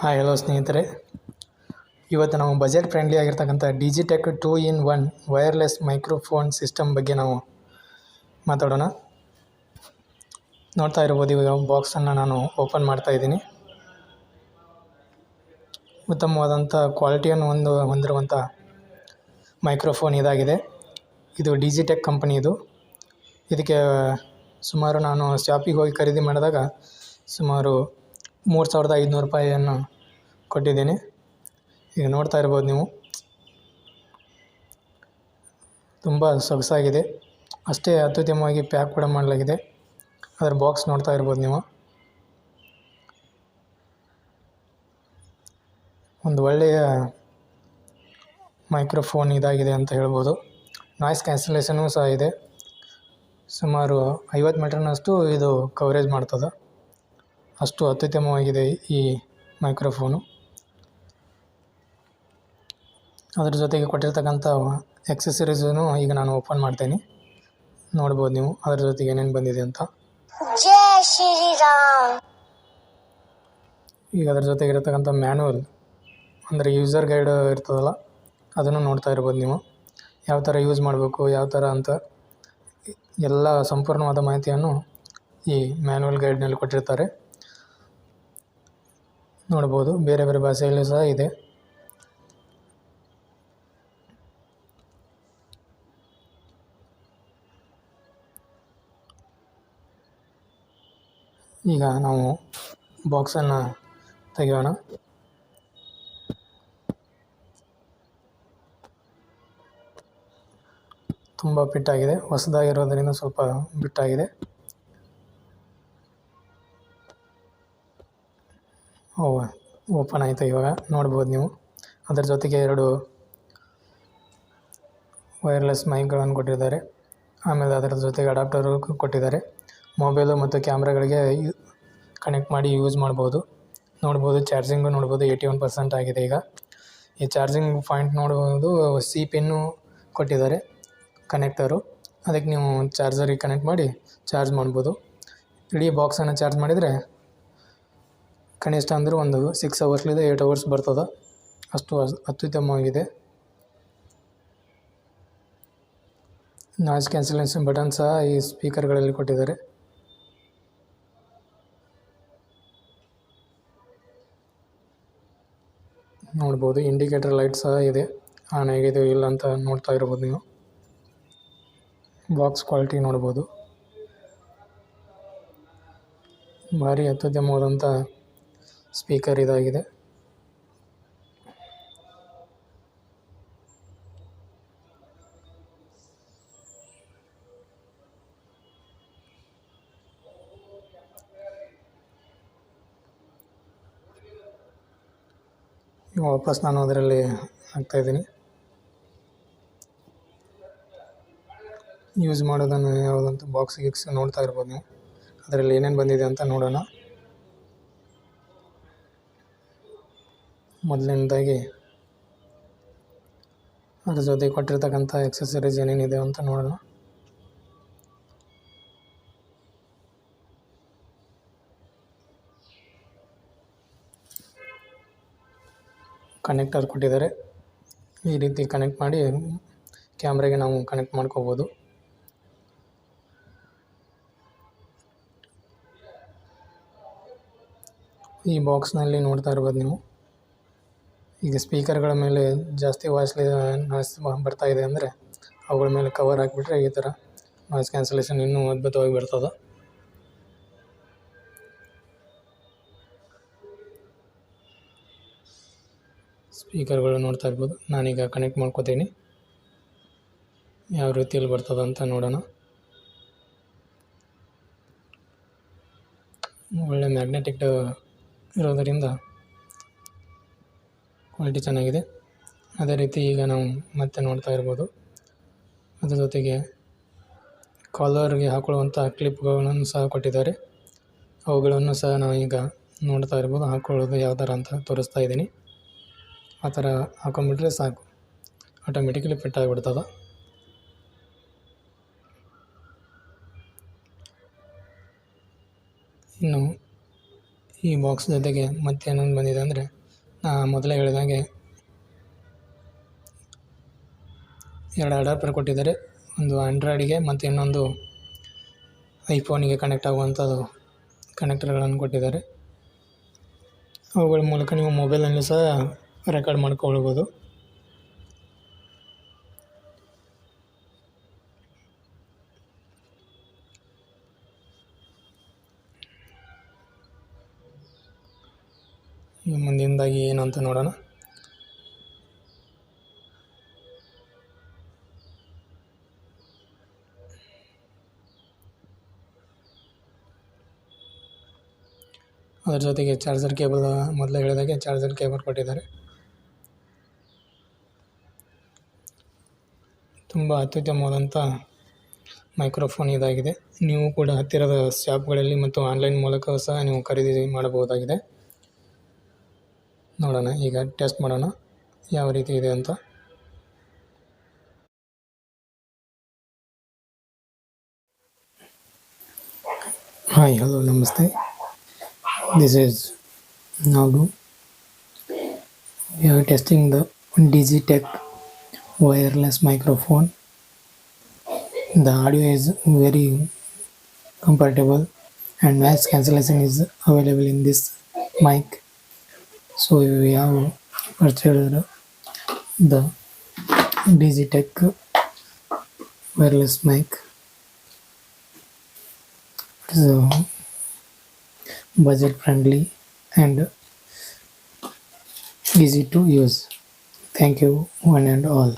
Hi hello ಸ್ನೇಹಿತರೆ. ಇವತ್ತು ನಾವು ಬಜೆಟ್ ಫ್ರೆಂಡ್ಲಿ ಆಗಿರ್ತಕ್ಕಂಥ Digitek two in one wireless microphone system ಬಗ್ಗೆ ನಾವು ಮಾತಾಡೋಣ. ನೋಡ್ತಾ ಇರ್ಬೋದು, ಇವಾಗ ಬಾಕ್ಸನ್ನು ನಾನು ಓಪನ್ ಮಾಡ್ತಾ ಇದ್ದೀನಿ. ಉತ್ತಮವಾದಂಥ ಕ್ವಾಲಿಟಿಯನ್ನು ಒಂದು ಹೊಂದಿರುವಂಥ ಮೈಕ್ರೋಫೋನ್ ಇದಾಗಿದೆ. ಇದು ಡಿಜಿಟೆಕ್ ಕಂಪನಿ ಇದು ಇದಕ್ಕೆ ಸುಮಾರು ನಾನು ಶಾಪಿಗೆ ಹೋಗಿ ಖರೀದಿ ಮಾಡಿದಾಗ ಸುಮಾರು ಮೂರು ಸಾವಿರದ ಐದುನೂರು ರೂಪಾಯಿಯನ್ನು ಕೊಟ್ಟಿದ್ದೀನಿ. ಈಗ ನೋಡ್ತಾ ಇರ್ಬೋದು ನೀವು. ತುಂಬ ಸೊಗಸಾಗಿದೆ. ಅಷ್ಟೇ ಅತ್ಯುತ್ತಮವಾಗಿ ಪ್ಯಾಕ್ ಕೂಡ ಮಾಡಲಾಗಿದೆ. ಅದರ ಬಾಕ್ಸ್ ನೋಡ್ತಾ ಇರ್ಬೋದು ನೀವು. ಒಂದು ಒಳ್ಳೆಯ ಮೈಕ್ರೋಫೋನ್ ಇದಾಗಿದೆ ಅಂತ ಹೇಳ್ಬೋದು. ನಾಯ್ಸ್ ಕ್ಯಾನ್ಸಲೇಷನು ಸಹ ಇದೆ. ಸುಮಾರು ಐವತ್ತು ಮೀಟರ್ನಷ್ಟು ಇದು ಕವರೇಜ್ ಮಾಡ್ತದೆ. ಅಷ್ಟು ಅತ್ಯುತ್ತಮವಾಗಿದೆ ಈ ಮೈಕ್ರೋಫೋನು. ಅದರ ಜೊತೆಗೆ ಕೊಟ್ಟಿರ್ತಕ್ಕಂಥ ಎಕ್ಸಸರೀಸನ್ನು ಈಗ ನಾನು ಓಪನ್ ಮಾಡ್ತೇನೆ. ನೋಡ್ಬೋದು ನೀವು ಅದರ ಜೊತೆಗೆ ಏನೇನು ಬಂದಿದೆ ಅಂತ. ಈಗ ಅದರ ಜೊತೆಗೆ ಇರತಕ್ಕಂಥ ಮ್ಯಾನುವಲ್ ಅಂದರೆ ಯೂಸರ್ ಗೈಡ್ ಇರ್ತದಲ್ಲ ಅದನ್ನು ನೋಡ್ತಾ ಇರ್ಬೋದು ನೀವು. ಯಾವ ಥರ ಯೂಸ್ ಮಾಡಬೇಕು ಯಾವ ಥರ ಅಂತ ಎಲ್ಲ ಸಂಪೂರ್ಣವಾದ ಮಾಹಿತಿಯನ್ನು ಈ ಮ್ಯಾನುವಲ್ ಗೈಡ್ನಲ್ಲಿ ಕೊಟ್ಟಿರ್ತಾರೆ. ನೋಡ್ಬೋದು. ಬೇರೆ ಬೇರೆ ಭಾಷೆಯಲ್ಲೂ ಸಹ ಇದೆ. ಈಗ ನಾವು ಬಾಕ್ಸನ್ನು ತೆಗೆಯೋಣ. ತುಂಬ ಫಿಟ್ಟಾಗಿದೆ ಹೊಸದಾಗಿರೋದರಿಂದ ಸ್ವಲ್ಪ ಬಿಟ್ಟಾಗಿದೆ. ಓಪನ್ ಆಯಿತು ಇವಾಗ. ನೋಡ್ಬೋದು ನೀವು. ಅದರ ಜೊತೆಗೆ ಎರಡು ವೈರ್ಲೆಸ್ ಮೈಕ್ಗಳನ್ನು ಕೊಟ್ಟಿದ್ದಾರೆ. ಆಮೇಲೆ ಅದರ ಜೊತೆಗೆ ಅಡಾಪ್ಟರು ಕೊಟ್ಟಿದ್ದಾರೆ. ಮೊಬೈಲು ಮತ್ತು ಕ್ಯಾಮ್ರಾಗಳಿಗೆ ಕನೆಕ್ಟ್ ಮಾಡಿ ಯೂಸ್ ಮಾಡ್ಬೋದು. ನೋಡ್ಬೋದು ಚಾರ್ಜಿಂಗು ನೋಡ್ಬೋದು ಏಯ್ಟಿ ಒನ್ ಪರ್ಸೆಂಟ್ ಆಗಿದೆ ಈಗ. ಈ ಚಾರ್ಜಿಂಗ್ ಪಾಯಿಂಟ್ ನೋಡ್ಬೋದು ಸಿ ಪಿನ್ನು ಕೊಟ್ಟಿದ್ದಾರೆ ಕನೆಕ್ಟರು ಅದಕ್ಕೆ ನೀವು ಚಾರ್ಜರಿಗೆ ಕನೆಕ್ಟ್ ಮಾಡಿ ಚಾರ್ಜ್ ಮಾಡ್ಬೋದು. ಇಡೀ ಬಾಕ್ಸನ್ನು ಚಾರ್ಜ್ ಮಾಡಿದರೆ ಕನಿಷ್ಠ ಅಂದರೆ ಒಂದು ಸಿಕ್ಸ್ ಅವರ್ಸ್ಲಿಂದ ಏಯ್ಟ್ ಅವರ್ಸ್ ಬರ್ತದೆ. ಅಷ್ಟು ಅತ್ಯುತ್ತಮವಾಗಿದೆ. ನಾಯ್ಸ್ ಕ್ಯಾನ್ಸಲೇಷನ್ ಬಟನ್ ಸಹ ಈ ಸ್ಪೀಕರ್ಗಳಲ್ಲಿ ಕೊಟ್ಟಿದ್ದಾರೆ. ನೋಡ್ಬೋದು ಇಂಡಿಕೇಟರ್ ಲೈಟ್ ಸಹ ಇದೆ. ಆನ್ ಆಗಿದೆ ಇಲ್ಲ ಅಂತ ನೋಡ್ತಾ ಇರ್ಬೋದು ನೀವು. ಬಾಕ್ಸ್ ಕ್ವಾಲಿಟಿ ನೋಡ್ಬೋದು. ಭಾರಿ ಅತ್ಯುತ್ತಮವಾದಂಥ ಸ್ಪೀಕರ್ ಇದಾಗಿದೆ. ವಾಪಸ್ ನಾನು ಅದರಲ್ಲಿ ಹಾಕ್ತಾಯಿದ್ದೀನಿ ಯೂಸ್ ಮಾಡೋದನ್ನು ಯಾವುದಂತ ಬಾಕ್ಸ್ ಗಿಕ್ಸ್ ನೋಡ್ತಾ ಇರ್ಬೋದು ನೀವು. ಅದರಲ್ಲಿ ಏನೇನು ಬಂದಿದೆ ಅಂತ ನೋಡೋಣ. ಮೊದಲನೇದಾಗಿ ಅದ್ರ ಜೊತೆ ಕೊಟ್ಟಿರ್ತಕ್ಕಂಥ ಎಕ್ಸಸರೀಸ್ ಏನೇನಿದೆ ಅಂತ ನೋಡೋಣ. ಕನೆಕ್ಟರ್ ಕೊಟ್ಟಿದ್ದಾರೆ. ಈ ರೀತಿ ಕನೆಕ್ಟ್ ಮಾಡಿ ಕ್ಯಾಮ್ರಾಗೆ ನಾವು ಕನೆಕ್ಟ್ ಮಾಡ್ಕೋಬೋದು. ಈ ಬಾಕ್ಸ್ನಲ್ಲಿ ನೋಡ್ತಾ ಇರ್ಬೋದು ನೀವು. ಈಗ ಸ್ಪೀಕರ್ಗಳ ಮೇಲೆ ಜಾಸ್ತಿ ವಾಯ್ಸ್ ನಾಯ್ಸ್ ಬರ್ತಾ ಇದೆ ಅಂದರೆ ಅವುಗಳ ಮೇಲೆ ಕವರ್ ಹಾಕಿಬಿಟ್ರೆ ಈ ಥರ ನಾಯ್ಸ್ ಕ್ಯಾನ್ಸಲೇಷನ್ ಇನ್ನೂ ಅದ್ಭುತವಾಗಿ ಬರ್ತದೆ. ಸ್ಪೀಕರ್ಗಳು ನೋಡ್ತಾ ಇರ್ಬೋದು. ನಾನೀಗ ಕನೆಕ್ಟ್ ಮಾಡ್ಕೋತೀನಿ. ಯಾವ ರೀತಿಯಲ್ಲಿ ಬರ್ತದೆ ಅಂತ ನೋಡೋಣ. ಒಳ್ಳೆ ಮ್ಯಾಗ್ನೆಟಿಕ್ ಇರೋದರಿಂದ ಕ್ವಾಲಿಟಿ ಚೆನ್ನಾಗಿದೆ. ಅದೇ ರೀತಿ ಈಗ ನಾವು ಮತ್ತೆ ನೋಡ್ತಾ ಇರ್ಬೋದು. ಅದ್ರ ಜೊತೆಗೆ ಕಾಲರ್ಗೆ ಹಾಕೊಳ್ಳುವಂಥ ಕ್ಲಿಪ್ಗಳನ್ನು ಸಹ ಕೊಟ್ಟಿದ್ದಾರೆ. ಅವುಗಳನ್ನು ಸಹ ನಾವು ಈಗ ನೋಡ್ತಾ ಇರ್ಬೋದು. ಹಾಕೊಳ್ಳೋದು ಯಾವ ಥರ ಅಂತ ತೋರಿಸ್ತಾ ಇದ್ದೀನಿ. ಆ ಥರ ಹಾಕೊಂಡ್ಬಿಟ್ರೆ ಸಾಕು. ಆಟೋಮೆಟಿಕಲಿ ಫಿಟ್ ಆಗಿಬಿಡ್ತದೆ. ಇನ್ನು ಈ ಬಾಕ್ಸ್ ಜೊತೆಗೆ ಮತ್ತೇನೊಂದು ಬಂದಿದೆ ಅಂದರೆ ಮೊದಲೇ ಹೇಳಿದಾಗೆ ಎರಡು ಅಡಾಪ್ಟರ್ ಕೊಟ್ಟಿದ್ದಾರೆ. ಒಂದು ಆಂಡ್ರಾಯ್ಡಿಗೆ ಮತ್ತು ಇನ್ನೊಂದು ಐಫೋನಿಗೆ ಕನೆಕ್ಟ್ ಆಗುವಂಥದ್ದು ಕನೆಕ್ಟರ್ಗಳನ್ನು ಕೊಟ್ಟಿದ್ದಾರೆ. ಅವುಗಳ ಮೂಲಕ ನೀವು ಮೊಬೈಲನ್ನು ಸಹ ರೆಕಾರ್ಡ್ ಮಾಡ್ಕೊಳ್ಬೋದು. ಈಗ ಏನು ಅಂತ ನೋಡೋಣ. ಅದರ ಜೊತೆಗೆ ಚಾರ್ಜರ್ ಕೇಬಲ್ ಮೊದಲೇ ಹೇಳಿದಾಗೆ ಚಾರ್ಜರ್ ಕೇಬಲ್ ಕೊಟ್ಟಿದ್ದಾರೆ. ತುಂಬ ಅತ್ಯುತ್ತಮವಾದಂಥ ಮೈಕ್ರೋಫೋನ್ ಇದಾಗಿದೆ. ನೀವು ಕೂಡ ಹತ್ತಿರದ ಶಾಪ್ಗಳಲ್ಲಿ ಮತ್ತು ಆನ್ಲೈನ್ ಮೂಲಕ ಸಹ ನೀವು ಖರೀದಿ ಮಾಡಬಹುದಾಗಿದೆ. ನೋಡೋಣ ಈಗ ಟೆಸ್ಟ್ ಮಾಡೋಣ ಯಾವ ರೀತಿ ಇದೆ ಅಂತ ಹಾಯ್ ಹಲೋ ನಮಸ್ತೆ this is Nagdu. We are testing the Digitech wireless microphone. The audio is very compatible and noise cancellation is available in this mic. So we have purchased the Digitech wireless mic. It is budget friendly and easy to use. Thank you, one and all.